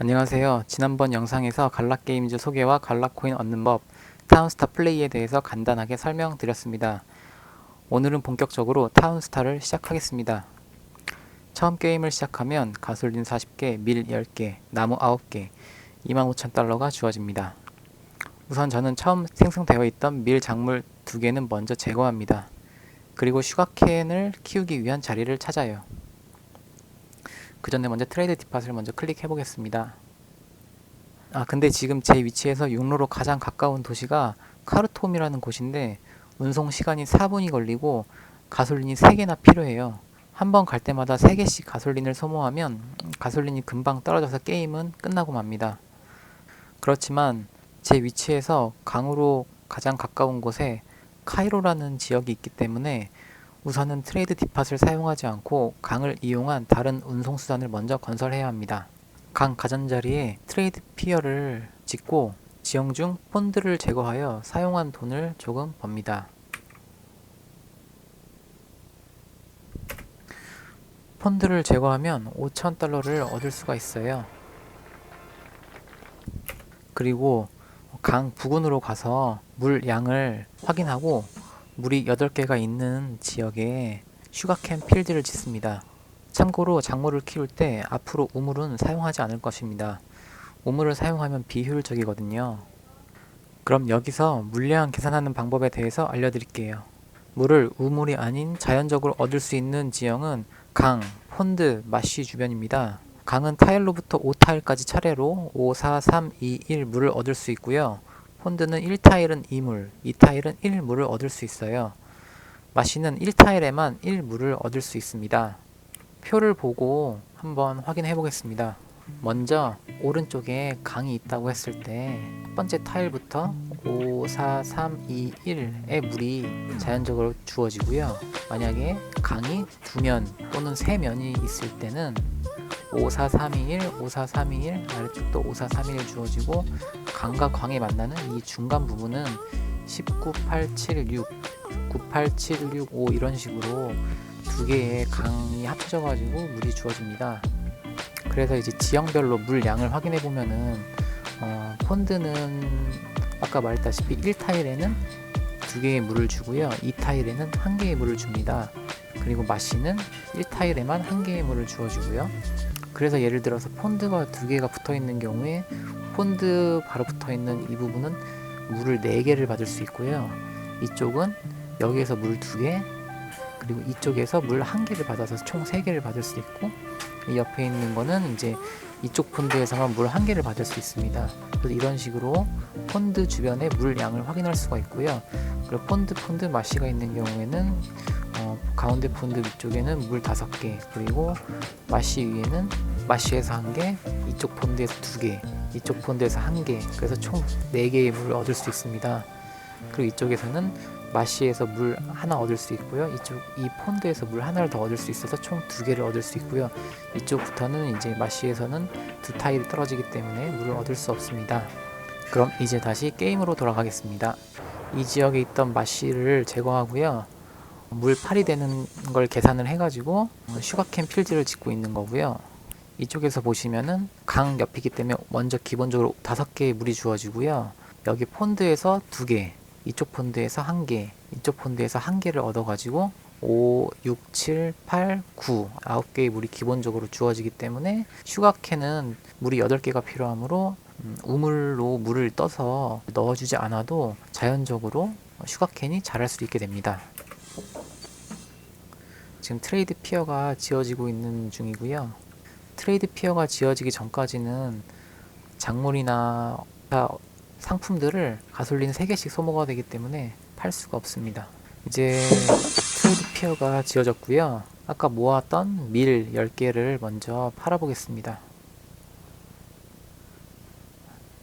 안녕하세요. 지난번 영상에서 갈락게임즈 소개와 갈락코인 얻는 법, 타운스타 플레이에 대해서 간단하게 설명드렸습니다. 오늘은 본격적으로 타운스타를 시작하겠습니다. 처음 게임을 시작하면 가솔린 40개, 밀 10개, 나무 9개, 25,000달러가 주어집니다. 우선 저는 처음 생성되어 있던 밀 작물 2개는 먼저 제거합니다. 그리고 슈가캔을 키우기 위한 자리를 찾아요. 그 전에 먼저 트레이드 디팟을 먼저 클릭해 보겠습니다. 아 근데 지금 제 위치에서 육로로 가장 가까운 도시가 카르톰이라는 곳인데 운송 시간이 4분이 걸리고 가솔린이 3개나 필요해요. 한 번 갈 때마다 3개씩 가솔린을 소모하면 가솔린이 금방 떨어져서 게임은 끝나고 맙니다. 그렇지만 제 위치에서 강으로 가장 가까운 곳에 카이로라는 지역이 있기 때문에 우선은 트레이드 디팟을 사용하지 않고 강을 이용한 다른 운송수단을 먼저 건설해야 합니다. 강 가장자리에 트레이드 피어를 짓고 지형 중 폰드를 제거하여 사용한 돈을 조금 법니다. 폰드를 제거하면 5,000달러를 얻을 수가 있어요. 그리고 강 부근으로 가서 물 양을 확인하고 물이 8개가 있는 지역에 슈가캔 필드를 짓습니다. 참고로 작물을 키울 때 앞으로 우물은 사용하지 않을 것입니다. 우물을 사용하면 비효율적이거든요. 그럼 여기서 물량 계산하는 방법에 대해서 알려드릴게요. 물을 우물이 아닌 자연적으로 얻을 수 있는 지형은 강, 폰드, 마쉬 주변입니다. 강은 타일로부터 5타일까지 차례로 5, 4, 3, 2, 1 물을 얻을 수 있고요. 폰드는 1타일은 2물, 2타일은 1물을 얻을 수 있어요. 마시는 1타일에만 1물을 얻을 수 있습니다. 표를 보고 한번 확인해 보겠습니다. 먼저 오른쪽에 강이 있다고 했을 때 첫 번째 타일부터 5, 4, 3, 2, 1의 물이 자연적으로 주어지고요. 만약에 강이 두 면 또는 세 면이 있을 때는 5, 4, 3, 2, 1, 5, 4, 3, 2, 1 아래쪽도 5, 4, 3, 2, 1 주어지고 강과 광이 만나는 이 중간 부분은 19, 8, 7, 6, 9, 8, 7, 6, 5 이런 식으로 두 개의 강이 합쳐져 가지고 물이 주어집니다. 그래서 이제 지형별로 물 양을 확인해 보면은 어, 폰드는 아까 말했다시피 1타일에는 두 개의 물을 주고요. 2타일에는 한 개의 물을 줍니다. 그리고 마시는 1타일에만 한 개의 물을 주어주고요. 그래서 예를 들어서 폰드가 두 개가 붙어 있는 경우에 폰드 바로 붙어 있는 이 부분은 물을 4개를 받을 수 있고요. 이쪽은 여기에서 물 2개, 그리고 이쪽에서 물 1개를 받아서 총 3개를 받을 수 있고, 이 옆에 있는 거는 이제 이쪽 폰드에서만 물 1개를 받을 수 있습니다. 그래서 이런 식으로 폰드 주변의 물 양을 확인할 수가 있고요. 그리고 폰드, 폰드 마시가 있는 경우에는 어, 가운데 폰드 위쪽에는 물 5개, 그리고 마시 위에는 마시에서 1개, 이쪽 폰드에서 2개, 이쪽 폰드에서 1개, 그래서 총 4개의 물을 얻을 수 있습니다. 그리고 이쪽에서는 마시에서 물 하나 얻을 수 있고요. 이쪽 이 폰드에서 물 하나를 더 얻을 수 있어서 총 두 개를 얻을 수 있고요. 이쪽부터는 이제 마시에서는 두 타일이 떨어지기 때문에 물을 얻을 수 없습니다. 그럼 이제 다시 게임으로 돌아가겠습니다. 이 지역에 있던 마시를 제거하고요. 물 8이 되는 걸 계산을 해가지고 슈가캔 필드를 짓고 있는 거고요. 이쪽에서 보시면은 강 옆이기 때문에 먼저 기본적으로 다섯 개의 물이 주어지고요. 여기 폰드에서 두 개, 이쪽 폰드에서 한 개, 이쪽 폰드에서 한 개를 얻어가지고 5, 6, 7, 8, 9, 9개의 물이 기본적으로 주어지기 때문에 슈가캔은 물이 8개가 필요하므로 음, 우물로 물을 떠서 넣어주지 않아도 자연적으로 슈가캔이 자랄 수 있게 됩니다. 지금 트레이드 피어가 지어지고 있는 중이고요. 트레이드 피어가 지어지기 전까지는 작물이나 상품들을 가솔린 3개씩 소모가 되기 때문에 팔 수가 없습니다. 이제 트레이드 피어가 지어졌고요. 아까 모았던 밀 10개를 먼저 팔아보겠습니다.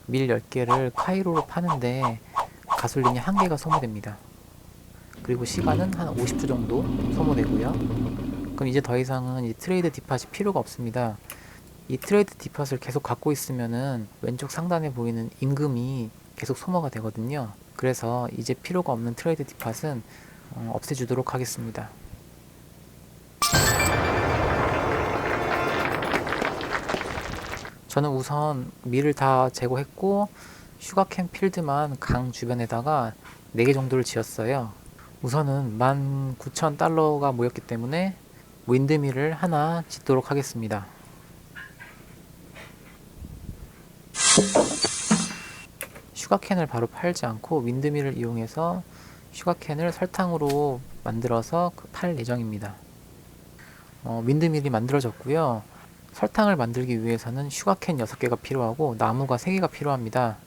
밀 10개를 카이로로 파는데 가솔린이 1개가 소모됩니다. 그리고 시간은 한 50초 정도 소모되고요. 그럼 이제 더 이상은 이 트레이드 디팟이 필요가 없습니다. 이 트레이드 디팟을 계속 갖고 있으면은 왼쪽 상단에 보이는 임금이 계속 소모가 되거든요. 그래서 이제 필요가 없는 트레이드 디팟은 어, 없애주도록 하겠습니다. 저는 우선 밀을 다 제거했고 슈가캔 필드만 강 주변에다가 4개 정도를 지었어요. 우선은 19,000달러가 모였기 때문에 윈드밀을 하나 짓도록 하겠습니다. 슈가캔을 바로 팔지 않고 윈드밀을 이용해서 슈가캔을 설탕으로 만들어서 그팔 예정입니다. 어, 윈드밀이 만들어졌고요. 설탕을 만들기 위해서는 슈가캔 6개가 필요하고 나무가 3개가 필요합니다.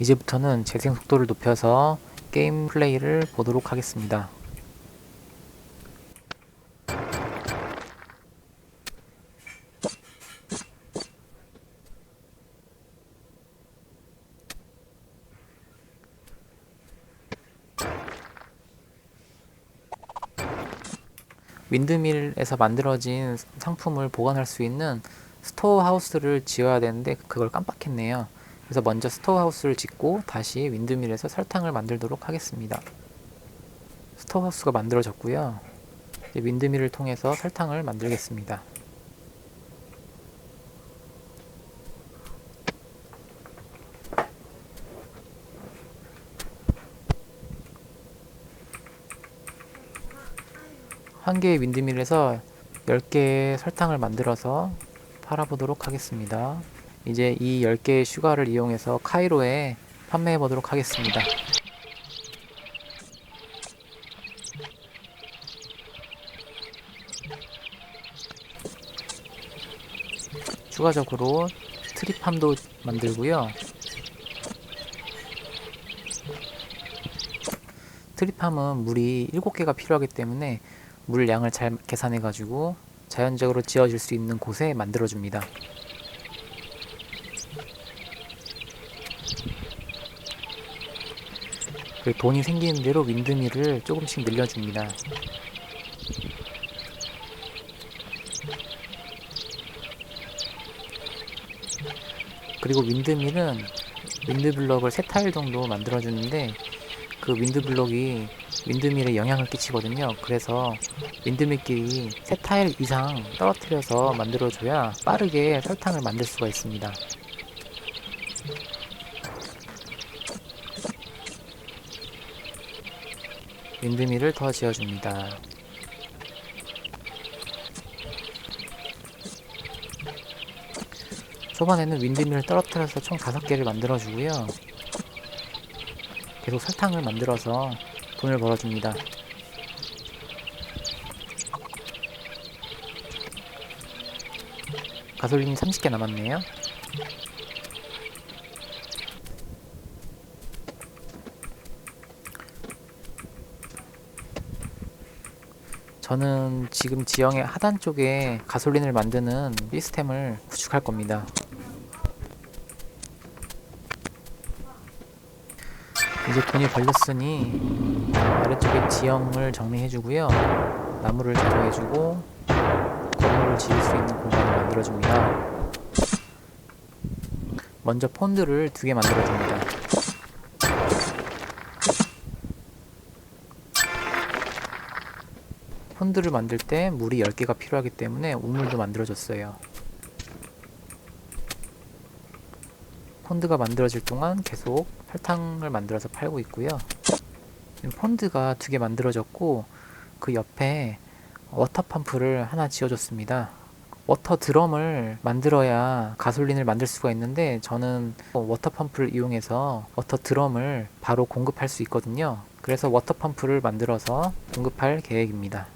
이제부터는 재생 속도를 높여서 게임 플레이를 보도록 하겠습니다. 윈드밀에서 만들어진 상품을 보관할 수 있는 스토어 하우스를 지어야 되는데 그걸 깜빡했네요. 그래서 먼저 스토어 하우스를 짓고 다시 윈드밀에서 설탕을 만들도록 하겠습니다. 스토어 하우스가 만들어졌고요. 윈드밀을 통해서 설탕을 만들겠습니다. 한 개의 윈드밀에서 10개의 설탕을 만들어서 팔아보도록 하겠습니다. 이제 이 10개의 슈가를 이용해서 카이로에 판매해 보도록 하겠습니다. 추가적으로 트리팜도 만들고요. 트리팜은 물이 7개가 필요하기 때문에 물 양을 잘 계산해 가지고 자연적으로 지어질 수 있는 곳에 만들어 줍니다. 그 돈이 생기는 대로 윈드밀을 조금씩 늘려줍니다. 그리고 윈드밀은 윈드블럭을 세 타일 정도 만들어주는데 그 윈드블럭이 윈드밀에 영향을 끼치거든요. 그래서 윈드밀끼리 세 타일 이상 떨어뜨려서 만들어줘야 빠르게 설탕을 만들 수가 있습니다. 윈드밀을 더 지어줍니다. 초반에는 윈드밀을 떨어뜨려서 총 5개를 만들어주고요. 계속 설탕을 만들어서 돈을 벌어줍니다. 가솔린이 30개 남았네요. 저는 지금 지형의 하단 쪽에 가솔린을 만드는 시스템을 구축할 겁니다. 이제 돈이 벌렸으니 아래쪽에 지형을 정리해주고요. 나무를 제거해주고 건물을 지을 수 있는 공간을 만들어줍니다. 먼저 폰드를 두 개 만들어줍니다. 폰드를 만들 때 물이 10개가 필요하기 때문에 우물도 만들어줬어요. 폰드가 만들어질 동안 계속 설탕을 만들어서 팔고 있고요. 폰드가 두 개 만들어졌고 그 옆에 워터 펌프를 하나 지어줬습니다. 워터 드럼을 만들어야 가솔린을 만들 수가 있는데 저는 워터 펌프를 이용해서 워터 드럼을 바로 공급할 수 있거든요. 그래서 워터 펌프를 만들어서 공급할 계획입니다.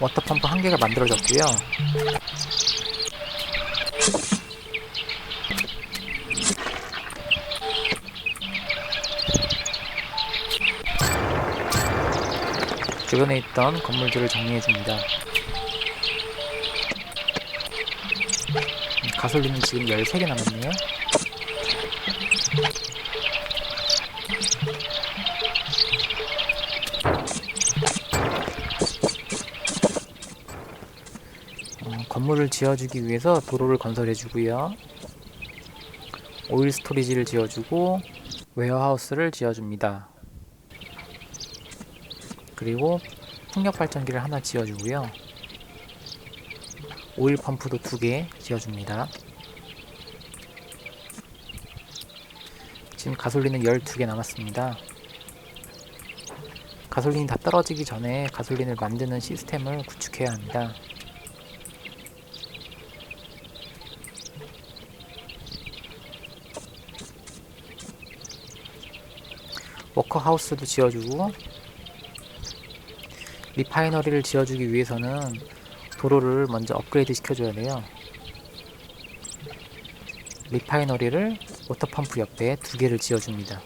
워터 펌프 한 개가 만들어졌고요. 주변에 있던 건물들을 정리해줍니다. 가솔린은 지금 13개 남았네요. 건물을 지어주기 위해서 도로를 건설해주고요. 오일 스토리지를 지어주고 웨어하우스를 지어줍니다. 그리고 풍력 발전기를 하나 지어주고요. 오일 펌프도 두 개 지어줍니다. 지금 가솔린은 12개 남았습니다. 가솔린이 다 떨어지기 전에 가솔린을 만드는 시스템을 구축해야 합니다. 워커하우스도 지어주고 리파이너리를 지어주기 위해서는 도로를 먼저 업그레이드 시켜줘야 돼요. 리파이너리를 워터펌프 옆에 두 개를 지어줍니다.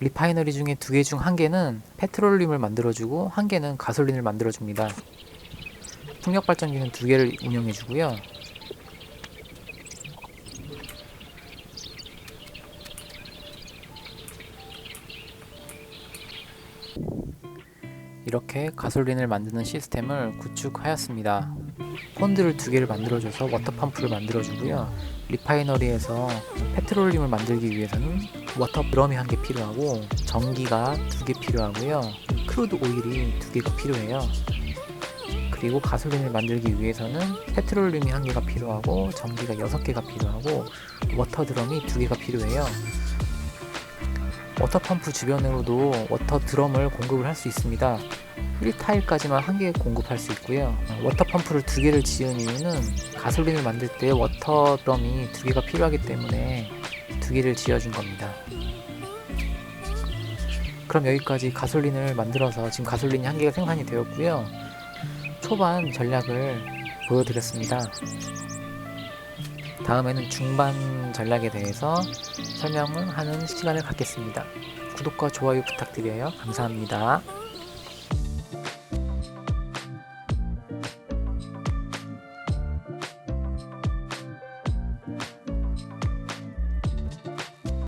리파이너리 중에 두 개 중 한 개는 페트롤륨을 만들어주고 한 개는 가솔린을 만들어줍니다. 풍력 발전기는 두 개를 운영해주고요. 이렇게 가솔린을 만드는 시스템을 구축하였습니다. 폰드를 두 개를 만들어줘서 워터펌프를 만들어주고요. 리파이너리에서 페트롤륨을 만들기 위해서는 워터 드럼이 한 개 필요하고 전기가 두 개 필요하고요. 크루드 오일이 두 개가 필요해요. 그리고 가솔린을 만들기 위해서는 페트롤륨이 한 개가 필요하고 전기가 여섯 개가 필요하고 워터 드럼이 두 개가 필요해요. 워터펌프 주변으로도 워터 드럼을 공급을 할 수 있습니다. 1타일까지만 한 개 공급할 수 있고요. 어, 워터펌프를 두 개를 지은 이유는 가솔린을 만들 때 워터 드럼이 두 개가 필요하기 때문에 두 개를 지어준 겁니다. 그럼 여기까지 가솔린을 만들어서 지금 가솔린이 한 개가 생산이 되었고요. 초반 전략을 보여드렸습니다. 다음에는 중반 전략에 대해서 설명을 하는 시간을 갖겠습니다. 구독과 좋아요 부탁드려요. 감사합니다.